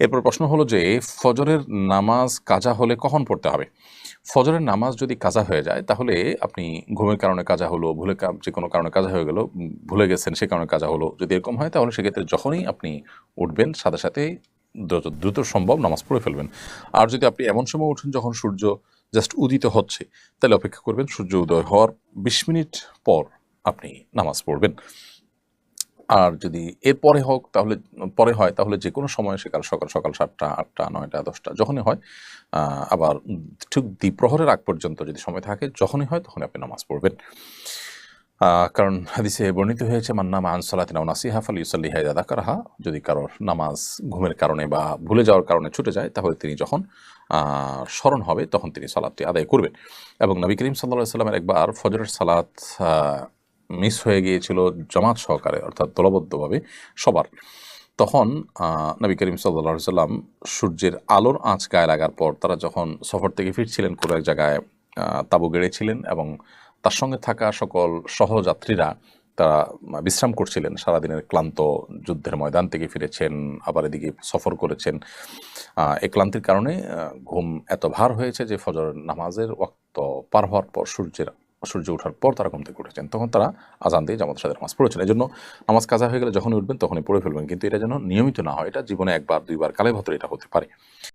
এরপর প্রশ্ন হলো যে, ফজরের নামাজ কাজা হলে কখন পড়তে হবে? ফজরের নামাজ যদি কাজা হয়ে যায়, তাহলে আপনি ঘুমের কারণে কাজা হলো ভুলে যে কোনো কারণে কাজা হয়ে গেল, ভুলে গেছেন, সে কারণে কাজা হলো, যদি এরকম হয়, তাহলে সেক্ষেত্রে যখনই আপনি উঠবেন, সাথে সাথে দ্রুত সম্ভব নামাজ পড়ে ফেলবেন। আর যদি আপনি এমন সময় উঠেন যখন সূর্য জাস্ট উদিত হচ্ছে, তাহলে অপেক্ষা করবেন সূর্য উদয় হওয়ার বিশ মিনিট পর আপনি নামাজ পড়বেন। আর যদি এর পরে হোক, তাহলে, পরে হয়, তাহলে যে কোনো সময় সেকাল, সকাল সকাল সাতটা, আটটা, নয়টা, দশটা, যখনই হয় আবার ঠিক দ্বিপ্রহরের আগ পর্যন্ত যদি সময় থাকে, যখনই হয়, তখনই আপনি নামাজ পড়বেন। কারণ হাদিসে বর্ণিত হয়েছে মান্নামা আনসালাতিনা নাসিহা ফালি ইউসাল্লিহা ইদা কারাহা যদি কারোর নামাজ ঘুমের কারণে বা ভুলে যাওয়ার কারণে ছুটে যায়, তাহলে তিনি যখন স্মরণ হবে, তখন তিনি সালাদটি আদায় করবেন। এবং নবী করিম সাল্লাহ সাল্লামের একবার ফজরের সালাত মিস হয়ে গিয়েছিল জামাত সহকারে, অর্থাৎ দলবদ্ধভাবে সবার। তখন নবী করিম সাল্লা সাল্লাম সূর্যের আলোর আঁচ গায়ে লাগার পর তারা যখন সফর থেকে ফিরছিলেন, কোনো এক জায়গায় তাঁবু গেড়েছিলেন এবং তার সঙ্গে থাকা সকল সহযাত্রীরা তারা বিশ্রাম করছিলেন। সারাদিনের ক্লান্ত যুদ্ধের ময়দান থেকে ফিরেছেন, আবার এদিকে সফর করেছেন। এই ক্লান্তির কারণে ঘুম এত ভার হয়েছে যে ফজর নামাজের ওয়াক্ত পার হওয়ার পর সূর্যের সূর্য ওঠার পর তারা ঘুম থেকে উঠেছেন। তখন তারা আজান দিয়ে জামাত সাথে নামাজ পড়েছেন। এই জন্য নামাজ কাজা হয়ে গেলে যখনই উঠবেন তখনই পড়ে ফেলবেন। কিন্তু এটা যেন নিয়মিত না হয়। এটা জীবনে একবার, দুইবার কালে ভাতর এটা হতে পারে।